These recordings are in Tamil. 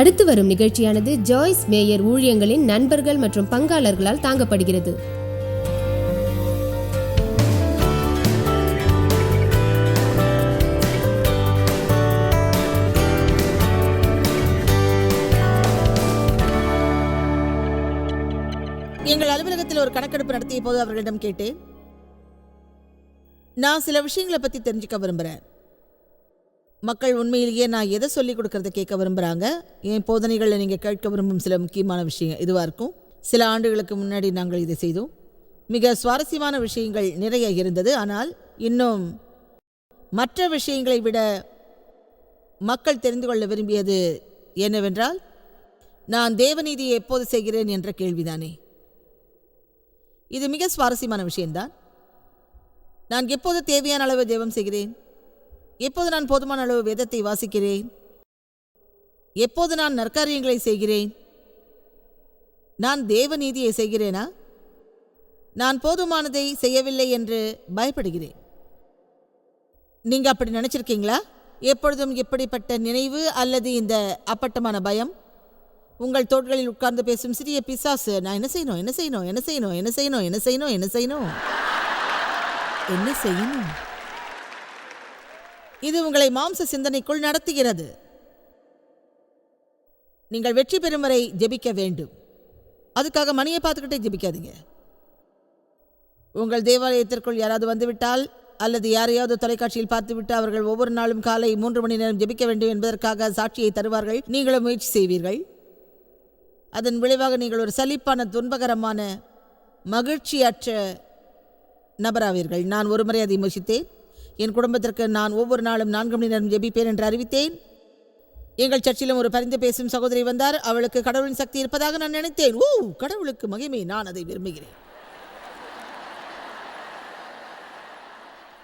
அடுத்து வரும் நிகழ்ச்சியானது ஜாய்ஸ் மேயர் ஊழியங்களின் நண்பர்கள் மற்றும் பங்காளர்களால் தாங்கப்படுகிறது. எங்கள் அலுவலகத்தில் ஒரு கணக்கெடுப்பு நடத்திய போது அவர்களிடம் கேட்டேன். நான் சில விஷயங்களை பற்றி தெரிஞ்சுக்க விரும்புகிறேன் மக்கள் உண்மையிலேயே நான் எதை சொல்லிக் கொடுக்கறத கேட்க விரும்புகிறாங்க என் போதனைகளில் நீங்கள் கேட்க விரும்பும் சில முக்கியமான விஷயம் இதுவாக இருக்கும். சில ஆண்டுகளுக்கு முன்னாடி நாங்கள் இதை செய்தோம். மிக சுவாரஸ்யமான விஷயங்கள் நிறைய இருந்தது. ஆனால் இன்னும் மற்ற விஷயங்களை விட மக்கள் தெரிந்து கொள்ள விரும்பியது என்னவென்றால் நான் தேவநீதியை எப்போது செய்கிறேன் என்ற கேள்விதானே. இது மிக சுவாரஸ்யமான விஷயம்தான். நான் எப்போது தேவையான அளவு தேவம் செய்கிறேன்? எப்போது நான் போதுமான அளவு வேதத்தை வாசிக்கிறேன்? எப்போது நான் நற்காரியங்களை செய்கிறேன்? நான் தேவநீதியை செய்கிறேனா? நான் போதுமானதை செய்யவில்லை என்று பயப்படுகிறேன். நீங்க அப்படி நினைச்சிருக்கீங்களா? எப்பொழுதும் இப்படிப்பட்ட நினைவு அல்லது இந்த அப்பட்டமான பயம்? உங்கள் தோட்களில் உட்கார்ந்து பேசும் சிறிய பிசாசு நான் என்ன செய்யணும் என்ன செய்யணும் என்ன செய்யணும் என்ன செய்யணும் என்ன செய்யணும் என்ன செய்யணும்? என்ன செய்யணும்? இது உங்களை மாம்ச சிந்தனைக்குள் நடத்துகிறது. நீங்கள் வெற்றி பெறும் வரை ஜெபிக்க வேண்டும். அதுக்காக மணியை பார்த்துக்கிட்டே ஜெபிக்காதீங்க. உங்கள் தேவாலயத்திற்குள் யாராவது வந்துவிட்டால் அல்லது யாரையாவது தொலைக்காட்சியில் பார்த்துவிட்டு அவர்கள் ஒவ்வொரு நாளும் காலை மூன்று மணி நேரம் ஜெபிக்க வேண்டும் என்பதற்காக சாட்சியை தருவார்கள். நீங்களும் முயற்சி செய்வீர்கள். அதன் விளைவாக நீங்கள் ஒரு சலிப்பான துன்பகரமான மகிழ்ச்சியற்ற நபராவீர்கள். நான் ஒருமுறை அதை முயற்சித்தேன் என் குடும்பத்திற்கு நான் ஒவ்வொரு நாளும் நான்கு மணி நேரம் ஜெபிப்பேன் என்று அறிவித்தேன். எங்கள் சர்ச்சிலும் ஒரு பரிந்து பேசும் சகோதரி வந்தார். அவளுக்கு கடவுளின் சக்தி இருப்பதாக நான் நினைத்தேன். ஓ கடவுளுக்கு மகிமை நான் அதை விரும்புகிறேன்.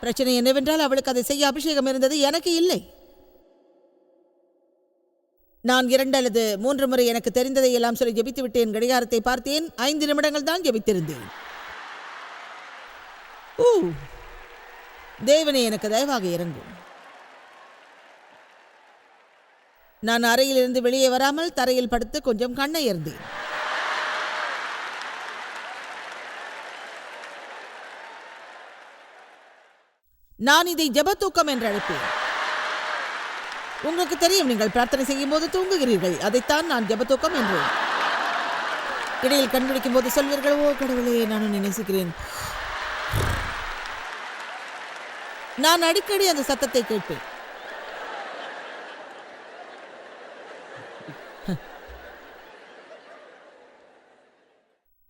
பிரச்சனை என்னவென்றால் அவளுக்கு அதை செய்ய அபிஷேகம் இருந்தது எனக்கு இல்லை. நான் இரண்டு அல்லது மூன்று முறை எனக்கு தெரிந்ததை எல்லாம் சொல்லி ஜெபித்து விட்டேன். கடிகாரத்தை பார்த்தேன். ஐந்து நிமிடங்கள் தான் ஜெபித்திருந்தேன். ஓ தேவனே எனக்கு தயவாக இறங்கும் நான் அறையிலிருந்து வெளியே வராமல் தரையில் படுத்து கொஞ்சம் கண்ணை இருந்தேன் நான் இதை ஜெபத்தூக்கம் என்று அழைப்பேன். உங்களுக்கு தெரியும் நீங்கள் பிரார்த்தனை செய்யும் போது தூங்குகிறீர்கள். அதைத்தான் நான் ஜெபத்தூக்கம் என்றேன். இடையில் கண்பிடிக்கும் போது சொல்வீர்கள் ஓ கடவுளே நான் நினைசுகிறேன் நான் அடிக்கடி அந்த சத்தத்தை கேட்பேன்.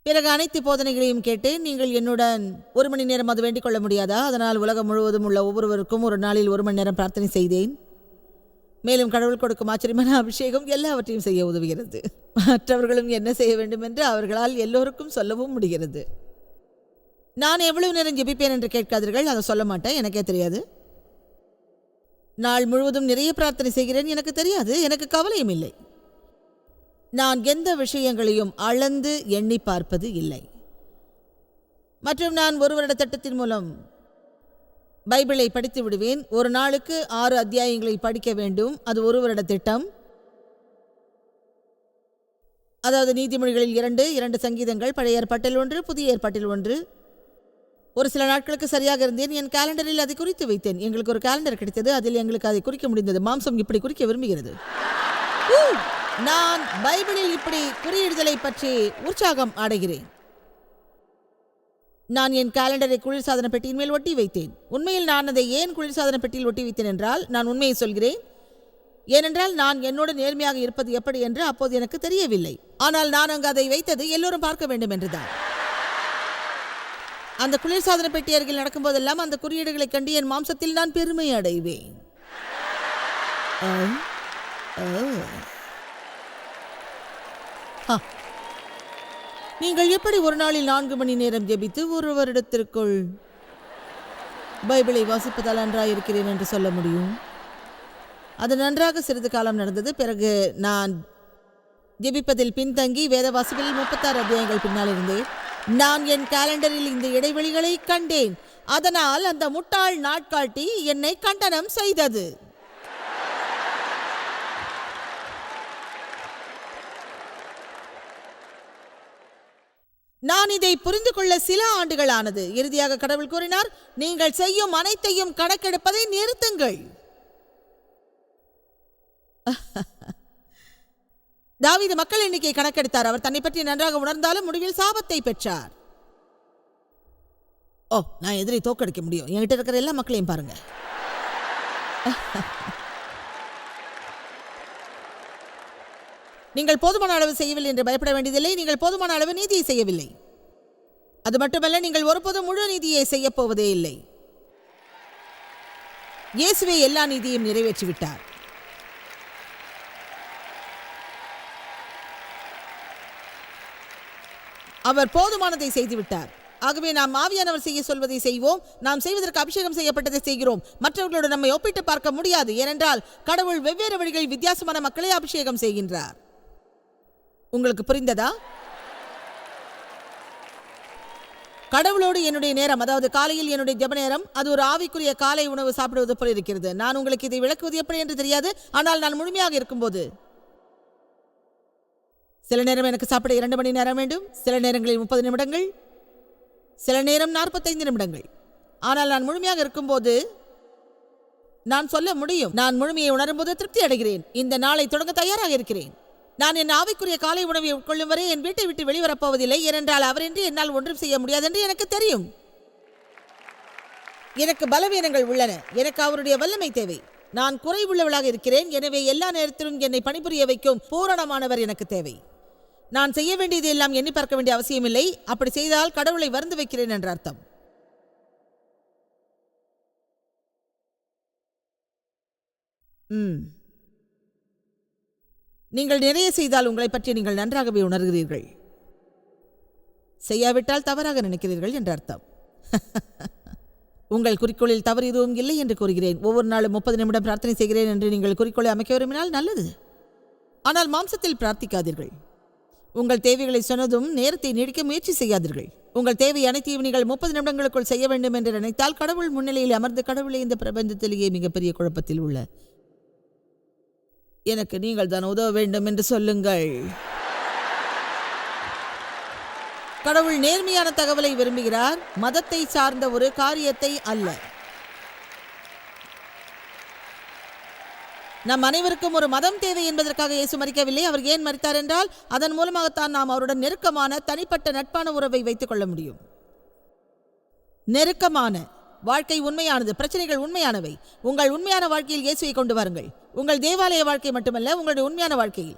பிறகு அனைத்து போதனைகளையும் கேட்டு நீங்கள் என்னுடன் ஒரு மணி நேரம் அது வேண்டிக் கொள்ள முடியாதா? அதனால் உலகம் முழுவதும் உள்ள ஒவ்வொருவருக்கும் ஒரு நாளில் ஒரு மணி நேரம் பிரார்த்தனை செய்தேன். மேலும் கடவுள் கொடுக்கும் ஆச்சரியமான அபிஷேகம் எல்லாவற்றையும் செய்ய உதவுகிறது. மற்றவர்களும் என்ன செய்ய வேண்டும் என்று அவர்களால் எல்லோருக்கும் சொல்லவும் முடிகிறது. நான் எவ்வளவு நேரம் ஜெபிப்பேன் என்று கேட்காதீர்கள் அதை சொல்ல மாட்டேன் எனக்கே தெரியாது. நாள் முழுவதும் நிறைய பிரார்த்தனை செய்கிறேன் எனக்கு தெரியாது எனக்கு கவலையும் இல்லை. நான் எந்த விஷயங்களையும் அளந்து எண்ணி பார்ப்பது இல்லை. மற்றும் நான் ஒரு வருட திட்டத்தின் மூலம் பைபிளை படித்து விடுவேன். ஒரு நாளுக்கு ஆறு அத்தியாயங்களை படிக்க வேண்டும். அது ஒரு வருட திட்டம். அதாவது நீதிமொழிகளில் இரண்டு இரண்டு சங்கீதங்கள் பழைய ஏற்பாட்டில் ஒன்று புதிய ஏற்பாட்டில் ஒன்று. ஒரு சில நாட்களுக்கு சரியாக இருந்தேன். என் கேலண்டரில் அதை குறித்து வைத்தேன். எங்களுக்கு ஒரு கேலண்டர் கிடைத்தது. அதில் எங்களுக்கு அதை குறிக்க முடிந்தது. மாம்சம் இப்படி குறிக்க விரும்புகிறது. நான் பைபிளில் இப்படி குறியிடுதலை பற்றி உற்சாகம் அடைகிறேன். நான் என் கேலண்டரை குளிர்சாதன பெட்டியின் மேல் ஒட்டி வைத்தேன். உண்மையில் நான் அதை ஏன் குளிர்சாதன பெட்டியில் ஒட்டி வைத்தேன் என்றால் நான் உண்மையை சொல்கிறேன். ஏனென்றால் நான் என்னோட நேர்மையாக இருப்பது எப்படி என்று அப்போது எனக்கு தெரியவில்லை. ஆனால் நான் அங்கு அதை வைத்தது எல்லோரும் பார்க்க வேண்டும் என்றுதான். அந்த குளிர்சாதன பெட்டி அருகில் நடக்கும்போதெல்லாம் அந்த குறியீடுகளை கண்டு என் மாம்சத்தில் நான் பெருமை அடைவேன். ஆ. நீங்கள் எப்படி ஒரு நாளில் நான்கு மணி நேரம் ஜெபித்து ஒரு வருடத்திற்குள் பைபிளை வாசிப்பதால் நன்றாயிருக்கிறேன் என்று சொல்ல முடியும்? அது நன்றாக சிறிது காலம் நடந்தது. பிறகு நான் ஜெபிப்பதில் பின்தங்கி வேத வாசிப்பில் முப்பத்தாறு அத்தியாயங்கள் பின்னால் இருந்தேன். நான் என் கேலண்டரில் இந்த இடைவெளிகளை கண்டேன். அதனால் அந்த முட்டாள் நாட்காட்டி என்னை கண்டனம் செய்தது. நான் இதை புரிந்து கொள்ள சில ஆண்டுகள் ஆனது இறுதியாக கடவுள் கூறினார் நீங்கள் செய்யும் அனைத்தையும் கணக்கெடுப்பதை நிறுத்துங்கள். தாவீது மக்கள் எண்ணிக்கை கணக்கெடுத்தார். அவர் தன்னை பற்றி நன்றாக உணர்ந்தாலும் முடிவில் சாபத்தை பெற்றார். ஓ நான் எதிரி தோக்கடிக்க முடியும். என்கிட்ட இருக்கிற எல்லா மக்களையும் பாருங்க. நீங்கள் போதுமான அளவு செய்யவில்லை என்று பயப்பட வேண்டியதில்லை. நீங்கள் போதுமான அளவு நீதியை செய்யவில்லை. அது மட்டுமல்ல நீங்கள் ஒருபோதும் முழு நீதியை செய்யப் போவதே இல்லை. இயேசுவே எல்லா நீதியையும் நிறைவேற்றிவிட்டார். அவர் போதுமானதை செய்துவிட்டார். ஆகவே நாம் ஆவியானவர் செய்ய சொல்வதை செய்வோம். நாம் செய்வதற்கு அபிஷேகம் செய்யப்பட்டதை செய்கிறோம். மற்றவர்களோடு நம்மை ஒப்பிட்டு பார்க்க முடியாது. ஏனென்றால் கடவுள் வெவ்வேறு வழிகளில் வித்தியாசமான மக்களை அபிஷேகம் செய்கின்றார். உங்களுக்கு புரிந்ததா? கடவுளோடு என்னுடைய நேரம் அதாவது காலையில் என்னுடைய ஜெப நேரம் அது ஒரு ஆவிக்குரிய காலை உணவு சாப்பிடுவது போல இருக்கிறது. நான் உங்களுக்கு இதை விளக்குவது எப்படி என்று தெரியாது. ஆனால் நான் முழுமையாக இருக்கும்போது சில நேரம் எனக்கு சாப்பிட இரண்டு மணி நேரம் வேண்டும். சில நேரங்களில் முப்பது நிமிடங்கள். சில நேரம் நாற்பத்தைந்து நிமிடங்கள். ஆனால் நான் முழுமையாக இருக்கும்போது நான் சொல்ல முடியும். நான் முழுமையை உணரும்போது திருப்தி அடைகிறேன். இந்த நாளை தொடங்க தயாராக இருக்கிறேன். நான் என் ஆவிக்குரிய காலை உணவை உட்கொள்ளும் வரை என் வீட்டை விட்டு வெளிவரப் போவதில்லை. ஏனென்றால் அவரின்றி என்னால் ஒன்றும் செய்ய முடியாது என்று எனக்கு தெரியும். எனக்கு பலவீனங்கள் உள்ளன. எனக்கு அவருடைய வல்லமை தேவை. நான் குறைவுள்ளவளாக இருக்கிறேன். எனவே எல்லா நேரத்திலும் என்னை பணிபுரிய வைக்கும் பூரணமானவர் எனக்கு தேவை. நான் செய்ய வேண்டியது எல்லாம் எண்ணி பார்க்க வேண்டிய அவசியமில்லை. அப்படி செய்தால் கடவுளை வருந்து வைக்கிறேன் என்ற அர்த்தம். ம். நீங்கள் நிறைய செய்தால் உங்களை பற்றி நீங்கள் நன்றாகவே உணர்கிறீர்கள். செய்யாவிட்டால் தவறாக நினைக்கிறீர்கள் என்ற அர்த்தம். உங்கள் குறிக்கோளில் தவறு எதுவும் இல்லை என்று கூறுகிறேன். ஒவ்வொரு நாளும் முப்பது நிமிடம் பிரார்த்தனை செய்கிறேன் என்று நீங்கள் குறிக்கோளை அமைக்க விரும்பினால் நல்லது. ஆனால் மாம்சத்தில் பிரார்த்திக்காதீர்கள். உங்கள் தேவைகளை சொன்னதும் நேரத்தை நீடிக்க முயற்சி செய்யாதீர்கள். உங்கள் தேவை அனைத்தையும் நீங்கள் முப்பது நிமிடங்களுக்குள் செய்ய வேண்டும் என்று நினைத்தால் கடவுள் முன்னிலையில் அமர்ந்து கடவுளை இந்த பிரபஞ்சத்திலேயே மிகப்பெரிய குழப்பத்தில் உள்ள. எனக்கு நீங்கள் தான் உதவ வேண்டும் என்று சொல்லுங்கள். கடவுள் நேர்மையான தகவலை விரும்புகிறார். மதத்தை சார்ந்த ஒரு காரியத்தை அல்ல. நம் அனைவருக்கும் ஒரு மதம் தேவை என்பதற்காக இயேசு மறிக்கவில்லை. அவர் ஏன் மறித்தார் என்றால் அதன் மூலமாகத்தான் நாம் அவருடன் நெருக்கமான தனிப்பட்ட நட்பான உறவை வைத்துக் கொள்ள முடியும். நெருக்கமான வாழ்க்கை உண்மையானது பிரச்சனைகள் உண்மையானவை. உங்கள் உண்மையான வாழ்க்கையில் இயேசுவை கொண்டு வாருங்கள். உங்கள் தேவாலய வாழ்க்கை மட்டுமல்ல உங்களுடைய உண்மையான வாழ்க்கையில்.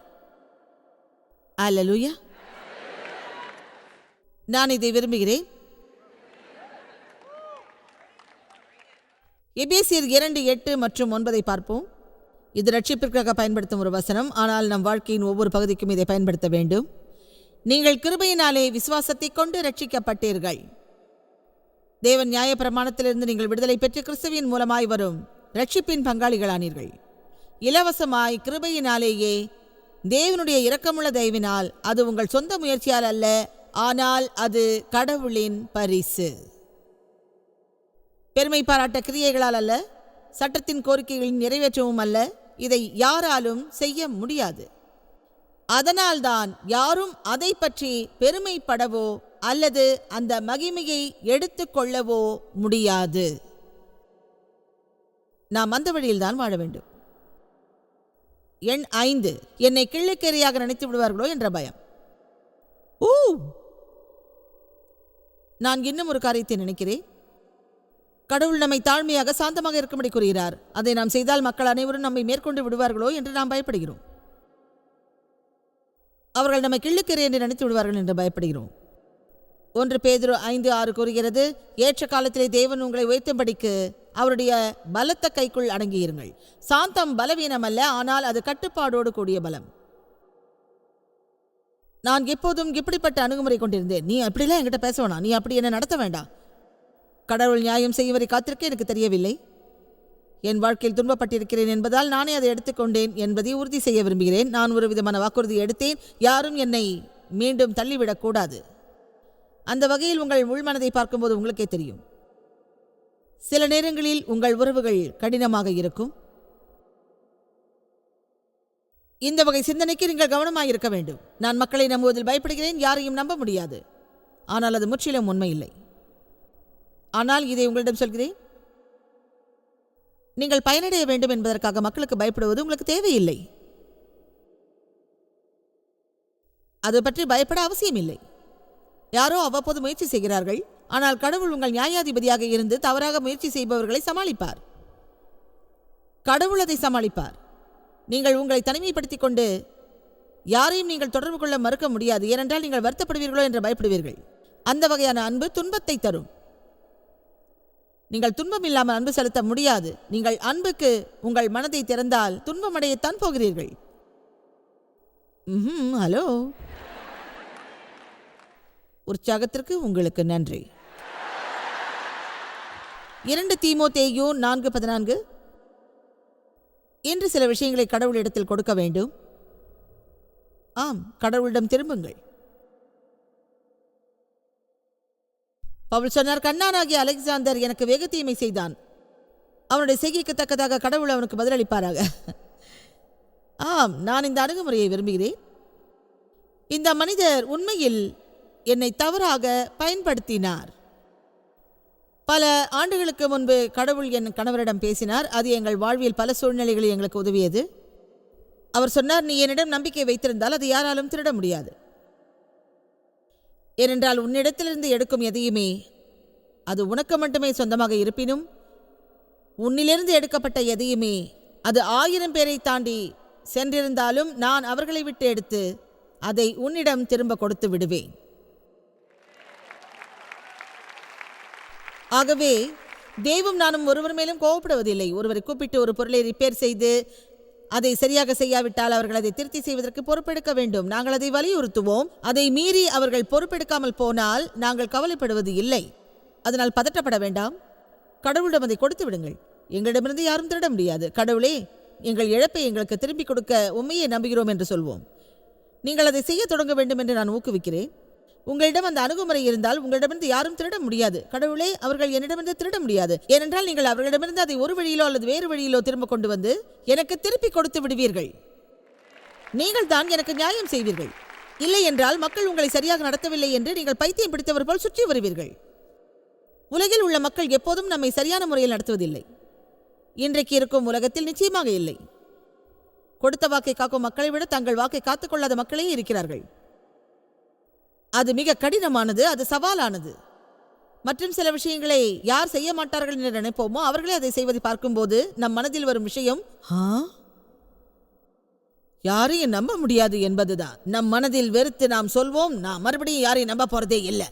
அல்லேலூயா. நான் இதை விரும்புகிறேன். எபேசியர் இரண்டு எட்டு மற்றும் ஒன்பதை பார்ப்போம். இது ரட்சிப்பிற்காக பயன்படுத்தும் ஒரு வசனம். ஆனால் நம் வாழ்க்கையின் ஒவ்வொரு பகுதிக்கும் இதை பயன்படுத்த வேண்டும். நீங்கள் கிருபையினாலே விசுவாசத்தை கொண்டு ரட்சிக்கப்பட்டீர்கள். தேவன் நியாய பிரமாணத்திலிருந்து நீங்கள் விடுதலை பெற்று கிறிஸ்துவின் மூலமாய் வரும் ரட்சிப்பின் பங்காளிகளானீர்கள். இலவசமாய் கிருபையினாலேயே தேவனுடைய இரக்கமுள்ள தயவினால் அது உங்கள் சொந்த முயற்சியால் அல்ல ஆனால் அது கடவுளின் பரிசு. பெருமை பாராட்ட கிரியைகளால் அல்ல சட்டத்தின் கோரிக்கைகளின் நிறைவேற்றவும் அல்ல இதை யாராலும் செய்ய முடியாது. அதனால்தான் யாரும் அதை பற்றி பெருமைப்படவோ அல்லது அந்த மகிமையை எடுத்துக்கொள்ளவோ முடியாது. நாம் அந்த வழியில்தான் வாழ வேண்டும். எண் ஐந்து. என்னை கிள்ளுக்கேரியாக நினைத்து விடுவார்களோ என்ற பயம். ஊ! நான் இன்னும் ஒரு காரியத்தை நினைக்கிறேன். கடவுள் நம்மை தாழ்மையாக சாந்தமாக இருக்கும்படி கூறுகிறார். அதை நாம் செய்தால் மக்கள் அனைவரும் நம்மை மேற்கொண்டு விடுவார்களோ என்று நாம் பயப்படுகிறோம். அவர்கள் நம்மை கிள்ளுக்கேறி என்று நினைத்து விடுவார்கள் என்று பயப்படுகிறோம். ஒன்று பேதுரு ஐந்து ஆறு கூறுகிறது ஏற்ற காலத்திலே தேவன் உங்களை உயர்த்தும்படிக்கு அவருடைய பலத்த கைக்குள் அடங்கியிருங்கள். சாந்தம் பலவீனம் அல்ல ஆனால் அது கட்டுப்பாடோடு கூடிய பலம். நான் எப்போதும் இப்படிப்பட்ட அணுகுமுறை கொண்டிருந்தேன். நீ அப்படிலாம் என்கிட்ட பேச வேணாம். நீ அப்படி என்ன நடத்த வேண்டாம். கடவுள் நியாயம் செய்யும் வரை காத்திருக்க எனக்கு தெரியவில்லை. என் வாழ்க்கையில் துன்பப்பட்டிருக்கிறேன் என்பதால் நானே அதை எடுத்துக்கொண்டேன் என்பதை உறுதி செய்ய விரும்புகிறேன். நான் ஒரு விதமான வாக்குறுதி எடுத்தேன். யாரும் என்னை மீண்டும் தள்ளிவிடக்கூடாது அந்த வகையில் உங்கள் உள்மனதை பார்க்கும்போது உங்களுக்கே தெரியும். சில நேரங்களில் உங்கள் உறவுகள் கடினமாக இருக்கும். இந்த வகை சிந்தனைக்கு நீங்கள் கவனமாக இருக்க வேண்டும். நான் மக்களை நம்புவதில் பயப்படுகிறேன். யாரையும் நம்ப முடியாது. ஆனால் அது முற்றிலும் உண்மை இல்லை ஆனால் இதை உங்களிடம் சொல்கிறேன். நீங்கள் பயனடைய வேண்டும் என்பதற்காக மக்களுக்கு பயப்படுவது உங்களுக்கு தேவையில்லை. அது பற்றி பயப்பட அவசியமில்லை. யாரோ அவ்வப்போது முயற்சி செய்கிறார்கள். ஆனால் கடவுள் உங்கள் நியாயாதிபதியாக இருந்து தவறாக முயற்சி செய்பவர்களை சமாளிப்பார். கடவுள் அதை சமாளிப்பார். நீங்கள் உங்களை தனிமைப்படுத்திக் கொண்டு யாரையும் நீங்கள் தொடர்பு கொள்ள மறுக்க முடியாது. ஏனென்றால் நீங்கள் வருத்தப்படுவீர்களோ என்று பயப்படுவீர்கள். அந்த வகையான அன்பு துன்பத்தை தரும். நீங்கள் துன்பம் இல்லாமல் அன்பு செலுத்த முடியாது. நீங்கள் அன்புக்கு உங்கள் மனதை திறந்தால் துன்பமடையத்தான் போகிறீர்கள். ஹலோ. உற்சாகத்திற்கு உங்களுக்கு நன்றி. இரண்டு தீமோ தேயோ நான்கு பதினான்கு. இன்று சில விஷயங்களை கடவுளிடத்தில் கொடுக்க வேண்டும். ஆம் கடவுளிடம் திரும்புங்கள். பவுல் சொன்னார் கண்ணானாகிய அலெக்சாந்தர் எனக்கு வெகு தீமை செய்தான். அவனுடைய செய்கைக்கு தக்கதாக கடவுள் அவனுக்கு பதிலளிப்பாராக. ஆம் நான் இந்த அணுகுமுறையை விரும்புகிறேன். இந்த மனிதர் உண்மையில் என்னை தவறாக பயன்படுத்தினார். பல ஆண்டுகளுக்கு முன்பு கடவுள் என் கணவரிடம் பேசினார் அது எங்கள் வாழ்வில் பல சூழ்நிலைகளில் எங்களுக்கு உதவியது. அவர் சொன்னார் நீ என்னிடம் நம்பிக்கை வைத்திருந்தால் அது யாராலும் திருட முடியாது. ஏனென்றால் உன்னிடத்திலிருந்து எடுக்கும் எதையுமே அது உனக்கு மட்டுமே சொந்தமாக இருப்பினும் உன்னிலிருந்து எடுக்கப்பட்ட எதையுமே அது ஆயிரம் பேரை தாண்டி சென்றிருந்தாலும் நான் அவர்களை விட்டு எடுத்து அதை உன்னிடம் திரும்ப கொடுத்து விடுவேன். ஆகவே தெய்வம் நானும் ஒருவர் மேலும் கோவப்படுவதில்லை. ஒருவரை கூப்பிட்டு ஒரு பொருளை ரிப்பேர் செய்து அதை சரியாக செய்யாவிட்டால் அவர்கள் அதை திருத்தி செய்வதற்கு பொறுப்பெடுக்க வேண்டும். நாங்கள் அதை வலியுறுத்துவோம். அதை மீறி அவர்கள் பொறுப்பெடுக்காமல் போனால் நாங்கள் கவலைப்படுவது இல்லை. அதனால் பதட்டப்பட வேண்டாம். கடவுளிடம் அதை கொடுத்து விடுங்கள். எங்களிடமிருந்து யாரும் திருட முடியாது. கடவுளே எங்கள் இழப்பை எங்களுக்கு திரும்பிக் கொடுக்க உண்மையை நம்புகிறோம் என்று சொல்வோம். நீங்கள் அதை செய்ய தொடங்க வேண்டும் என்று நான் ஊக்குவிக்கிறேன். உங்களிடம் அந்த அணுகுமுறை இருந்தால் உங்களிடமிருந்து யாரும் திருட முடியாது. கடவுளே அவர்கள் என்னிடமிருந்து திருட முடியாது. ஏனென்றால் நீங்கள் அவர்களிடமிருந்து அதை ஒரு வழியிலோ அல்லது வேறு வழியிலோ திரும்ப கொண்டு வந்து எனக்கு திருப்பி கொடுத்து விடுவீர்கள். நீங்கள் தான் எனக்கு நியாயம் செய்வீர்கள். இல்லை என்றால் மக்கள் உங்களை சரியாக நடத்தவில்லை என்று நீங்கள் பைத்தியம் பிடித்தவர் போல் சுற்றி வருவீர்கள். உலகில் உள்ள மக்கள் எப்போதும் நம்மை சரியான முறையில் நடத்துவதில்லை. இன்றைக்கு இருக்கும் உலகத்தில் நிச்சயமாக இல்லை. கொடுத்த வாக்கை காக்கும் மக்களை விட தங்கள் வாக்கை காத்துக்கொள்ளாத மக்களே இருக்கிறார்கள். அது மிக கடினமானது அது சவாலானது. மற்றும் சில விஷயங்களை யார் செய்ய மாட்டார்கள் என்று நினைப்போமோ அவர்களே அதை செய்வதை பார்க்கும்போது நம் மனதில் வரும் விஷயம் ஆ? யாரையும் நம்ப முடியாது என்பதுதான். நம் மனதில் வெறுத்து நாம் சொல்வோம் நான் மறுபடியும் யாரையும் நம்ப போறதே இல்லை.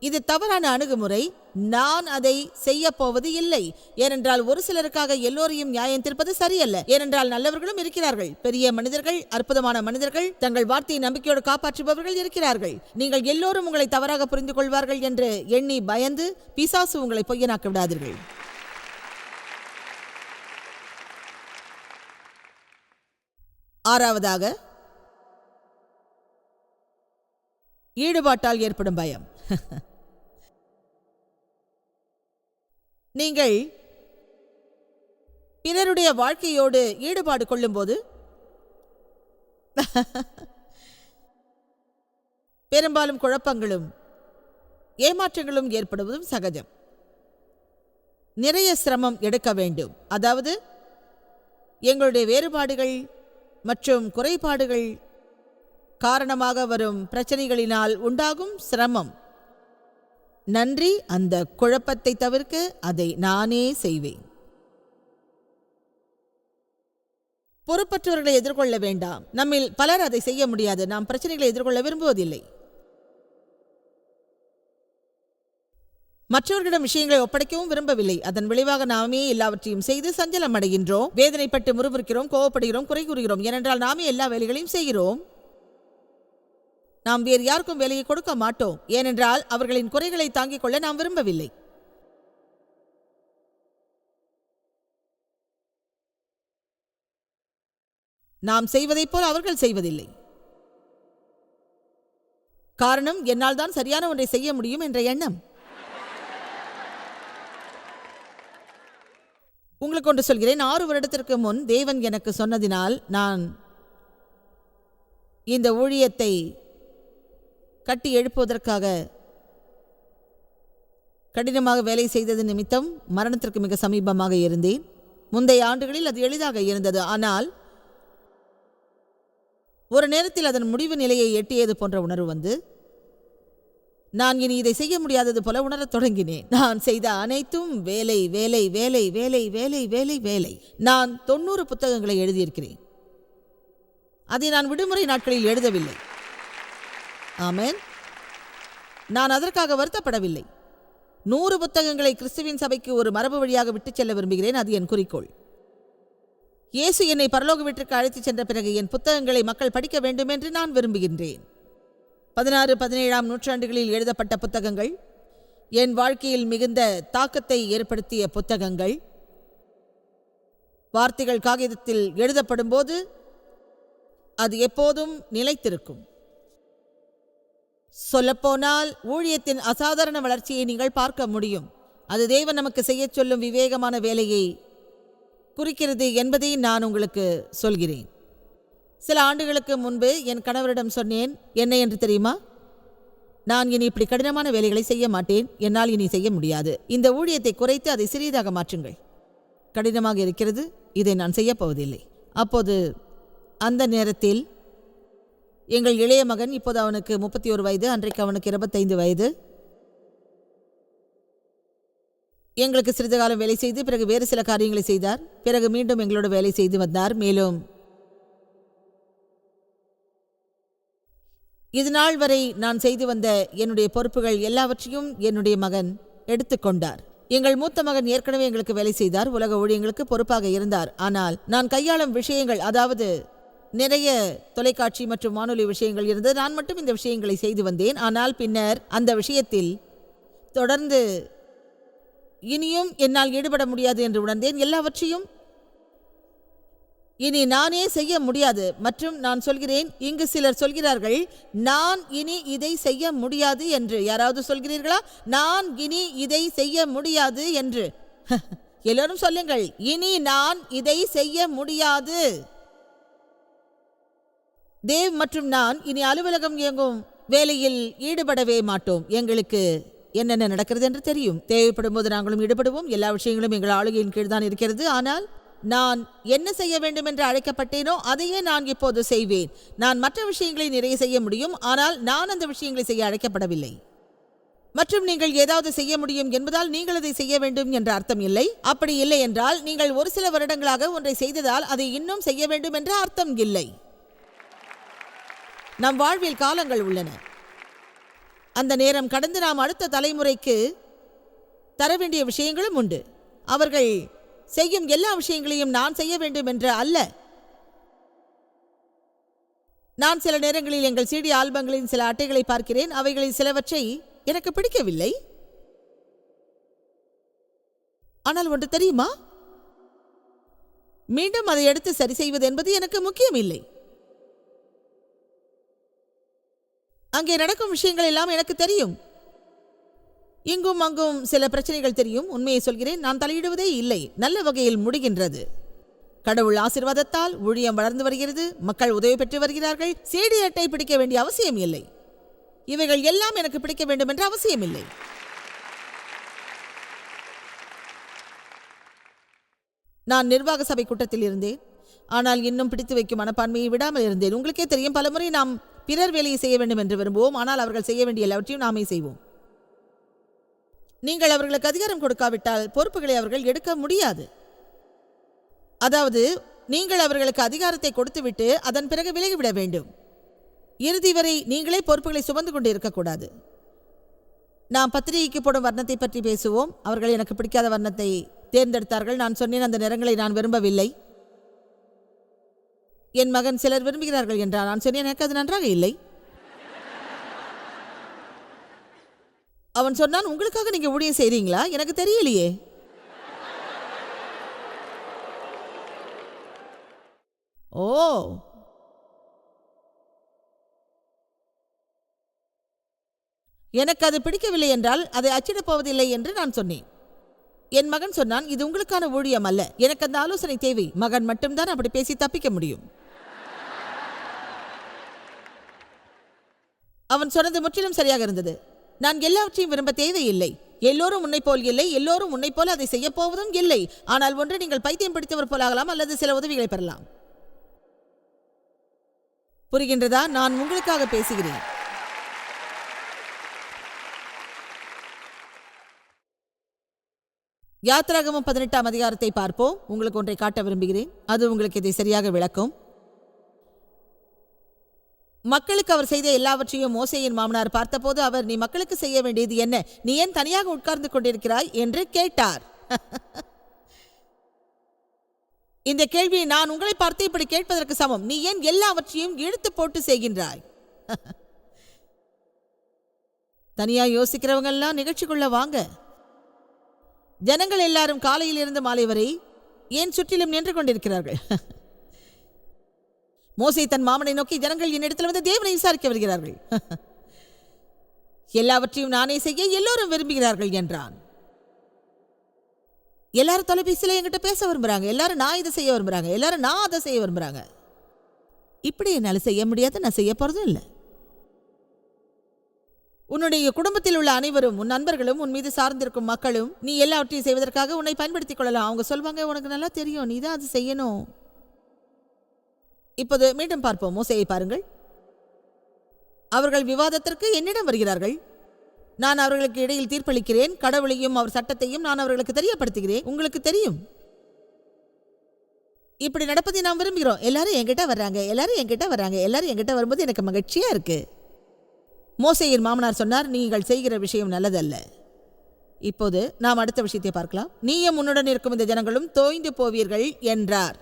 இது தவறான அணுகுமுறை. நான் அதை செய்ய போவது இல்லை. ஏனென்றால் ஒரு சிலருக்காக எல்லோரையும் நியாயம் தீர்ப்பது சரியல்ல. ஏனென்றால் நல்லவர்களும் இருக்கிறார்கள். பெரிய மனிதர்கள் அற்புதமான மனிதர்கள் தங்கள் வார்த்தையை நம்பிக்கையோடு காப்பாற்றுபவர்கள் இருக்கிறார்கள். நீங்கள் எல்லோரும் உங்களை தவறாக புரிந்து கொள்வார்கள் என்று எண்ணி பயந்து பிசாசு உங்களை பொய்யனாக்க விடாதீர்கள். ஆறாவதாக ஈடுபாட்டால் ஏற்படும் பயம். நீங்கள் பிறருடைய வாழ்க்கையோடு ஈடுபாடு கொள்ளும்போது? பெரும்பாலும் குழப்பங்களும் ஏமாற்றங்களும் ஏற்படுவதும் சகஜம். நிறைய சிரமம் எடுக்க வேண்டும். அதாவது எங்களுடைய வேறுபாடுகள் மற்றும் குறைபாடுகள் காரணமாக வரும் பிரச்சனைகளினால் உண்டாகும் சிரமம். நன்றி. அந்த குழப்பத்தை தவிர்க்க அதை நானே செய்வேன். பொறுப்பற்றவர்களை எதிர்கொள்ள வேண்டாம். நம்மில் பலர் அதை செய்ய முடியாது. நாம் பிரச்சனைகளை எதிர்கொள்ள விரும்புவதில்லை. மற்றவர்களிடம் விஷயங்களை ஒப்படைக்கவும் விரும்பவில்லை. அதன் விளைவாக நாமே எல்லாவற்றையும் செய்து சஞ்சலம் அடைகின்றோம் வேதனைப்பட்டு முறுமுறுக்கிறோம் கோவப்படுகிறோம் குறை கூறுகிறோம். ஏனென்றால் நாமே எல்லா வேலைகளையும் செய்கிறோம். நாம் வேறு யாருக்கும் வேலையை கொடுக்க மாட்டோம். ஏனென்றால் அவர்களின் குறைகளை தாங்கிக் கொள்ள நாம் விரும்பவில்லை. நாம் செய்வதைப் போல் அவர்கள் செய்வதில்லை. காரணம் என்னால் தான் சரியான ஒன்றை செய்ய முடியும் என்ற எண்ணம். உங்களுக்கு ஒன்று சொல்கிறேன். ஆறு வருடத்திற்கு முன் தேவன் எனக்கு சொன்னதினால் நான் இந்த ஊழியத்தை கட்டி எழுப்புவதற்காக. கடினமாக வேலை செய்தது நிமித்தம் மரணத்திற்கு மிக சமீபமாக இருந்தேன். முந்தைய ஆண்டுகளில் அது எளிதாக இருந்தது. ஆனால் ஒரு நேரத்தில் அதன் முடிவு நிலையை எட்டியது போன்ற உணர்வு வந்து நான் இனி இதை செய்ய முடியாதது போல உணரத் தொடங்கினேன். நான் செய்த அனைத்தும் வேலை வேலை வேலை வேலை வேலை வேலை வேலை. நான் தொண்ணூறு புத்தகங்களை எழுதியிருக்கிறேன். அதை நான் விடுமுறை நாட்களில் எழுதவில்லை. ஆமேன். நான் அதற்காக வருத்தப்படவில்லை. நூறு புத்தகங்களை கிறிஸ்துவின் சபைக்கு ஒரு மரபு வழியாக விட்டுச் செல்ல விரும்புகிறேன் அது என் குறிக்கோள். இயேசு என்னை பரலோக வீட்டிற்கு அழைத்துச் சென்ற பிறகு என் புத்தகங்களை மக்கள் படிக்க வேண்டும் என்று நான் விரும்புகின்றேன். பதினாறு பதினேழாம் நூற்றாண்டுகளில் எழுதப்பட்ட புத்தகங்கள் என் வாழ்க்கையில் மிகுந்த தாக்கத்தை ஏற்படுத்திய புத்தகங்கள் வார்த்தைகள் காகிதத்தில் எழுதப்படும்போது அது எப்போதும் நிலைத்திருக்கும். சொல்லப்போனால் ஊழியத்தின் அசாதாரண வளர்ச்சியை நீங்கள் பார்க்க முடியும். அது தேவன் நமக்கு செய்யச் சொல்லும் விவேகமான வேலையை குறிக்கிறது என்பதை நான் உங்களுக்கு சொல்கிறேன். சில ஆண்டுகளுக்கு முன்பு என் கணவரிடம் சொன்னேன் என்ன என்று தெரியுமா? நான் இனி இப்படி கடினமான வேலைகளை செய்ய மாட்டேன். என்னால் இனி செய்ய முடியாது. இந்த ஊழியத்தை குறைத்து அதை சிறியதாக மாற்றுங்கள். கடினமாக இருக்கிறது. இதை நான் செய்யப்போவதில்லை அப்போது அந்த நேரத்தில் எங்கள் இளைய மகன் இப்போது அவனுக்கு முப்பத்தி ஒரு வயது அன்றைக்கு அவனுக்கு இருபத்தைந்து வயது. எங்களுக்கு சிறிது காலம் வேலை செய்து பிறகு வேறு சில காரியங்களை செய்தார். பிறகு மீண்டும் எங்களோட வேலை செய்து வந்தார். மேலும் இது நாள் வரை நான் செய்து வந்த என்னுடைய பொறுப்புகள் எல்லாவற்றையும் என்னுடைய மகன் எடுத்துக்கொண்டார் எங்கள் மூத்த மகன் ஏற்கனவே எங்களுக்கு வேலை செய்தார். உலக ஊழியங்களுக்கு பொறுப்பாக இருந்தார். ஆனால் நான் கையாளும் விஷயங்கள் அதாவது நிறைய தொலைக்காட்சி மற்றும் வானொலி விஷயங்கள் இருந்தது. நான் மட்டும் இந்த விஷயங்களை செய்து வந்தேன். ஆனால் பின்னர் அந்த விஷயத்தில் தொடர்ந்து இனியும் என்னால் ஈடுபட முடியாது என்று உணர்ந்தேன். எல்லாவற்றையும் இனி நானே செய்ய முடியாது. மற்றும் நான் சொல்கிறேன் இங்கு சிலர் சொல்கிறார்கள் நான் இனி இதை செய்ய முடியாது என்று. யாராவது சொல்கிறீர்களா? நான் இனி இதை செய்ய முடியாது என்று. எல்லோரும் சொல்லுங்கள் இனி நான் இதை செய்ய முடியாது. தேவ் மற்றும் நான் இனி அலுவலகம் இயங்கும் வேலையில் ஈடுபடவே மாட்டோம். எங்களுக்கு என்னென்ன நடக்கிறது என்று தெரியும். தேவைப்படும் போது நாங்களும் ஈடுபடுவோம். எல்லா விஷயங்களும் எங்கள் ஆளுகையின் கீழ் தான் இருக்கிறது. ஆனால் நான் என்ன செய்ய வேண்டும் என்று அழைக்கப்பட்டேனோ அதையே நான் இப்போது செய்வேன். நான் மற்ற விஷயங்களை நிறைய செய்ய முடியும். ஆனால் நான் அந்த விஷயங்களை செய்ய அழைக்கப்படவில்லை. மற்றும் நீங்கள் ஏதாவது செய்ய முடியும் என்பதால் நீங்கள் அதை செய்ய வேண்டும் என்ற அர்த்தம் இல்லை. அப்படி இல்லை என்றால் நீங்கள் ஒரு சில வருடங்களாக ஒன்றை செய்ததால் அதை இன்னும் செய்ய வேண்டும் என்ற அர்த்தம் இல்லை. நம் வாழ்வில் காலங்கள் உள்ளன. அந்த நேரம் கடந்து நாம் அடுத்த தலைமுறைக்கு தர வேண்டிய விஷயங்களும் உண்டு. அவர்கள் செய்யும் எல்லா விஷயங்களையும் நான் செய்ய வேண்டும் என்று அல்ல. நான் சில நேரங்களில் எங்கள் சிடி ஆல்பங்களின் சில அட்டைகளை பார்க்கிறேன். அவைகளில் சிலவற்றை எனக்கு பிடிக்கவில்லை. ஆனால் ஒன்று தெரியுமா? மீண்டும் அதை எடுத்து சரி செய்வது என்பது எனக்கு முக்கியமில்லை இல்லை அங்கே நடக்கும் விஷயங்கள் எல்லாம் எனக்கு தெரியும். இங்கும் அங்கும் சில பிரச்சனைகள் தெரியும். உண்மையை சொல்கிறேன். நான் தலையிடுவதே இல்லை. நல்ல வகையில் முடிகின்றது. கடவுள் ஆசிர்வாதத்தால் ஊழியம் வளர்ந்து வருகிறது. மக்கள் உதவி பெற்று வருகிறார்கள். சேடி அட்டை பிடிக்க வேண்டிய அவசியம் இல்லை. இவைகள் எல்லாம் எனக்கு பிடிக்க வேண்டும் என்ற அவசியம் இல்லை. நான் நிர்வாக சபை கூட்டத்தில் இருந்தேன். ஆனால் இன்னும் பிடித்து வைக்கும் மனப்பான்மையை விடாமல் இருந்தேன். உங்களுக்கே தெரியும். பலமுறை நாம் பிறர் வேலையை செய்ய வேண்டும் என்று விரும்புவோம். ஆனால் அவர்கள் செய்ய வேண்டிய எல்லாவற்றையும் நாமே செய்வோம். நீங்கள் அவர்களுக்கு அதிகாரம் கொடுக்காவிட்டால் பொறுப்புகளை அவர்கள் எடுக்க முடியாது. அதாவது நீங்கள் அவர்களுக்கு அதிகாரத்தை கொடுத்துவிட்டு அதன் பிறகு விலகிவிட வேண்டும். இறுதி வரை நீங்களே பொறுப்புகளை சுமந்து கொண்டு இருக்கக்கூடாது. நாம் பத்திரிகைக்கு போடும் வர்ணத்தை பற்றி பேசுவோம். அவர்கள் எனக்கு பிடிக்காத வர்ணத்தை தேர்ந்தெடுத்தார்கள். நான் சொன்னேன் அந்த நிறங்களை நான் விரும்பவில்லை. என் மகன் சிலர் விரும்புகிறார்கள் என்றால் நான் சொன்னேன் எனக்கு அது நன்றாக இல்லை. அவன் சொன்னான் உங்களுக்காக நீங்க ஊழியம் செய்றீங்களா? எனக்கு தெரியலையே. ஓ. எனக்கு அது பிடிக்கவில்லை என்றால் அதை அச்சிடப் போவதில்லை என்று நான் சொன்னேன். என் மகன் சொன்னான் இது உங்களுக்கான ஊழியம் அல்ல. எனக்கு அந்த ஆலோசனை தேவை. மகன் மட்டும்தான் அப்படி பேசி தப்பிக்க முடியும். அவன் சொன்னது முற்றிலும் சரியாக இருந்தது. நான் எல்லாவற்றையும் விரும்ப தேவையில்லை. எல்லோரும் உன்னை போல் இல்லை. எல்லோரும் உன்னை போல அதை செய்ய போவதும் இல்லை. ஆனால் ஒன்று நீங்கள் பைத்தியம் பிடித்தவர் போலாகலாம் அல்லது சில உதவிகளை பெறலாம். புரிகின்றதா? நான் உங்களுக்காக பேசுகிறேன். யாத்ராகமம் பதினெட்டாம் அதிகாரத்தை பார்ப்போம். உங்களுக்கு ஒன்றை காட்ட விரும்புகிறேன். அது உங்களுக்கு இதை சரியாக விளக்கும். மக்களுக்கு அவர் செய்த எல்லாவற்றையும் மோசையின் மாமனார் பார்த்தபோது அவர் நீ மக்களுக்கு செய்ய வேண்டியது என்ன? நீ ஏன் தனியாக உட்கார்ந்து கொண்டிருக்கிறாய்? என்று கேட்டார். இந்த கேள்வியை நான் உங்களை பார்த்து இப்படி கேட்பதற்கு சமம். நீ ஏன் எல்லாவற்றையும் இழுத்து போட்டு செய்கின்றாய்? தனியாக யோசிக்கிறவங்க எல்லாம் நிகழ்ச்சிக்குள்ள வாங்க. ஜனங்கள் எல்லாரும் காலையில் இருந்து மாலை வரை ஏன் சுற்றிலும் நின்று கொண்டிருக்கிறார்கள்? மோசை தன் மாமனை நோக்கி ஜனங்கள் என்னிடத்தில் வந்து தேவனை விசாரிக்க வருகிறார்கள். எல்லாவற்றையும் நானே செய்ய எல்லோரும் விரும்புகிறார்கள் என்றான். எல்லாரும் தொலைபேசியில் என்கிட்ட பேச விரும்புகிறாங்க எல்லாரும் நான் இதை செய்ய விரும்புகிறாங்க எல்லாரும் நான் அதை செய்ய விரும்புகிறாங்க இப்படி என்னால் செய்ய முடியாது. நான் செய்ய போகிறதும் இல்லை. உன்னுடைய குடும்பத்தில் உள்ள அனைவரும் உன் நண்பர்களும் உன் மீது சார்ந்திருக்கும் மக்களும் நீ எல்லாவற்றையும் செய்வதற்காக உன்னை பயன்படுத்திக் கொள்ளலாம். அவங்க சொல்வாங்க உனக்கு நல்லா தெரியும் நீ தான் அது செய்யணும். இப்போது மீண்டும் பார்ப்போம். மோசையை பாருங்கள். அவர்கள் விவாதத்திற்கு என்னிடம் வருகிறார்கள். நான் அவர்களுக்கு இடையில் தீர்ப்பளிக்கிறேன். கடவுளையும் அவர் சட்டத்தையும் நான் அவர்களுக்கு தெரியப்படுத்துகிறேன். உங்களுக்கு தெரியும். இப்படி நடப்பதை நாம் விரும்புகிறோம். எல்லாரும் என்கிட்ட வர்றாங்க எல்லாரும் என்கிட்ட வர்றாங்க எல்லாரும் என்கிட்ட வரும்போது எனக்கு மகிழ்ச்சியா இருக்கு. மோசையின் மாமனார் சொன்னார் நீங்கள் செய்கிற விஷயம் நல்லதல்ல. இப்போது நாம் அடுத்த விஷயத்தை பார்க்கலாம். நீயும் உன்னுடன் இருக்கும் இந்த ஜனங்களும் தோய்ந்து போவீர்கள் என்றார்.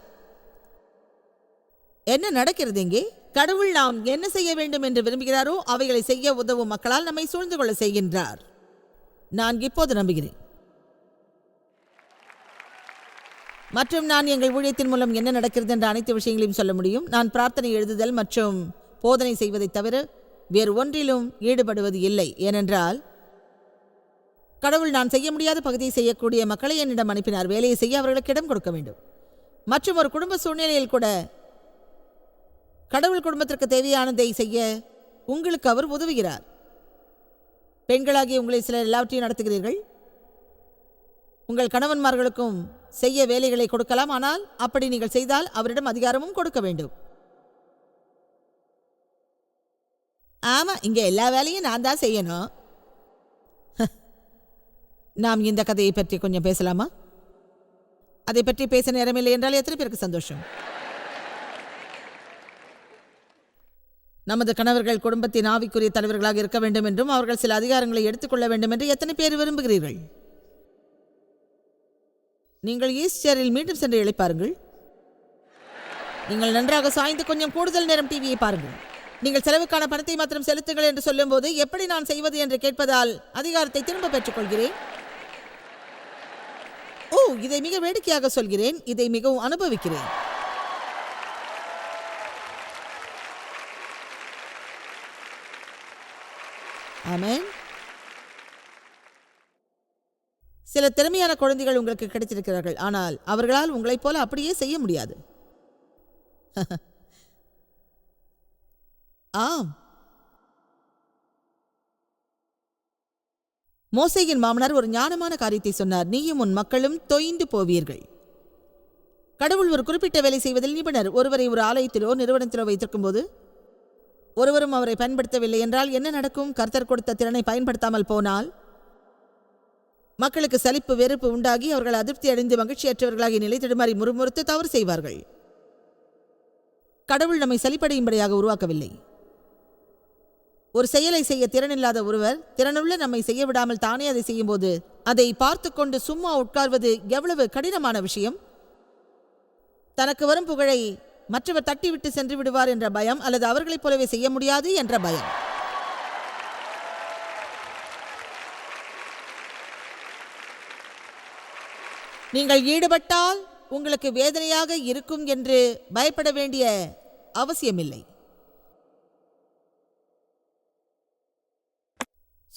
என்ன நடக்கிறது இங்கே? கடவுள் நாம் என்ன செய்ய வேண்டும் என்று விரும்புகிறாரோ அவைகளை செய்ய உதவும் மக்களால் நம்மை சூழ்ந்து கொள்ள செய்கின்றார். நான் இப்போது நம்புகிறேன். மற்றும் நான் எங்கள் ஊழியத்தின் மூலம் என்ன நடக்கிறது என்ற அனைத்து விஷயங்களையும் சொல்ல முடியும். நான் பிரார்த்தனை எழுதுதல் மற்றும் போதனை செய்வதைத் தவிர வேறு ஒன்றிலும் ஈடுபடுவது இல்லை. ஏனென்றால் கடவுள் நான் செய்ய முடியாத பகுதியை செய்யக்கூடிய மக்களை என்னிடம் அனுப்பினார். வேலையை செய்ய அவர்களுக்கு இடம் கொடுக்க வேண்டும். மற்றும் ஒரு குடும்ப சூழ்நிலையில் கூட கடவுள் குடும்பத்திற்கு தேவையானதை செய்ய உங்களுக்கு அவர் உதவுகிறார். பெண்களாகிய உங்களை சிலர் எல்லாவற்றையும் நடத்துகிறீர்கள். உங்கள் கணவன்மார்களுக்கும் செய்ய வேலைகளை கொடுக்கலாம். ஆனால் அப்படி நீங்கள் செய்தால் அவரிடம் அதிகாரமும் கொடுக்க வேண்டும். ஆமாம் இங்கே எல்லா வேலையும் நான் தான் செய்யணும். நாம் இந்த கதையை பற்றி கொஞ்சம் பேசலாமா? அதை பற்றி பேச நேரமில்லை என்றால் எத்தனை பேருக்கு சந்தோஷம்? நமது கணவர்கள் குடும்பத்தின் ஆவிக்குரிய தலைவர்களாக இருக்க வேண்டும் என்றும் அவர்கள் சில அதிகாரங்களை எடுத்துக்கொள்ள வேண்டும் என்று எத்தனை பேர் விரும்புகிறீர்கள்? நீங்கள் ஈஸ்டரில் மீண்டும் சென்று இழைப்பாருங்கள் நீங்கள் நன்றாக சாய்ந்து கொஞ்சம் கூடுதல் நேரம் டிவியை பாருங்கள். நீங்கள் செலவுக்கான பணத்தை மாத்திரம் செலுத்துங்கள் என்று சொல்லும்போது எப்படி நான் செய்வது என்று கேட்பதால் அதிகாரத்தை திரும்ப பெற்றுக்கொள்கிறேன். ஓ இதை மிக வேடிக்கையாக சொல்கிறேன். இதை மிகவும் அனுபவிக்கிறேன். ஆமேன். சில திறமையான குழந்தைகள் உங்களுக்கு கிடைத்திருக்கிறார்கள். ஆனால் அவர்களால் உங்களைப் போல அப்படியே செய்ய முடியாது. ஆம். மோசையின் மாமனார் ஒரு ஞானமான காரியத்தை சொன்னார். நீயும் உன் மக்களும் தொய்ந்து போவீர்கள். கடவுள் ஒரு குறிப்பிட்ட வேலை செய்வதில் நிபுணர். ஒருவரை ஒரு ஆலயத்திலோ நிறுவனத்திலோ வைத்திருக்கும் போது ஒருவரும் அவரை பயன்படுத்தவில்லை என்றால் என்ன நடக்கும்? கர்த்தர் கொடுத்த திறனை பயன்படுத்தாமல் போனால் மக்களுக்கு சலிப்பு வெறுப்பு உண்டாகி அவர்கள் அதிருப்தி அடைந்து மகிழ்ச்சியற்றவர்களாகி நிலை தடுமாறி முறுமுறுத்து தவறு செய்வார்கள். கடவுள் நம்மை சலிப்படையும்படியாக உருவாக்கவில்லை. ஒரு செயலை செய்ய திறனில்லாத ஒருவர் திறனுள்ள நம்மை செய்ய விடாமல் தானே அதை செய்யும்போது அதை பார்த்து கொண்டு சும்மா உட்கார்வது எவ்வளவு கடினமான விஷயம்? தனக்கு வரும் புகழை மற்றவர் தட்டிவிட்டு சென்று விடுவார் என்ற பயம் அல்லது அவர்களைப் போலவே செய்ய முடியாது என்ற பயம். நீங்கள் ஈடுபட்டால் உங்களுக்கு வேதனையாக இருக்கும் என்று பயப்பட வேண்டிய அவசியமில்லை.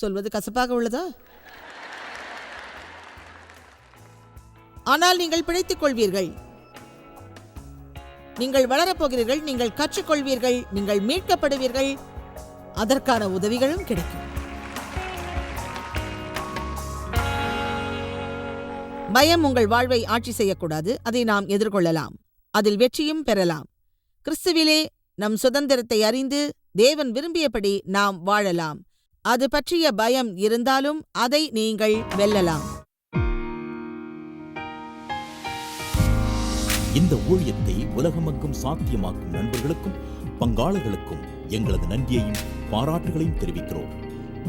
சொல்வது கசப்பாக உள்ளதா? ஆனால் நீங்கள் பிழைத்துக் கொள்வீர்கள். நீங்கள் வளரப்போகிறீர்கள் நீங்கள் கற்றுக்கொள்வீர்கள் நீங்கள் மீட்கப்படுவீர்கள். அதற்கான உதவிகளும் கிடைக்கும். பயம் உங்கள் வாழ்வை ஆட்சி செய்யக்கூடாது அதை நாம் எதிர்கொள்ளலாம். அதில் வெற்றியும் பெறலாம். கிறிஸ்துவிலே நம் சுதந்திரத்தை அறிந்து தேவன் விரும்பியபடி நாம் வாழலாம். அது பற்றிய பயம் இருந்தாலும் அதை நீங்கள் வெல்லலாம். இந்த ஊழியத்தை உலகமெங்கும் சாத்தியமாக்கும் நண்பர்களுக்கும் பங்காளர்களுக்கும் எங்களது நன்றியையும் பாராட்டுகளையும் தெரிவிக்கிறோம்.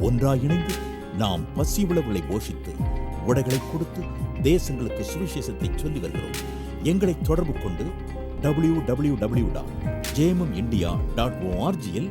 ஒன்றாக இணைந்து நாம் பசி உழவுகளை போஷித்து உடைகளை கொடுத்து தேசங்களுக்கு சுவிசேஷத்தை சொல்லி வருகிறோம். எங்களை தொடர்பு கொண்டு டபிள்யூ டபிள்யூ டபிள்யூ டாட் ஜேமம் இந்தியா டாட் ஓஆர்ஜியில்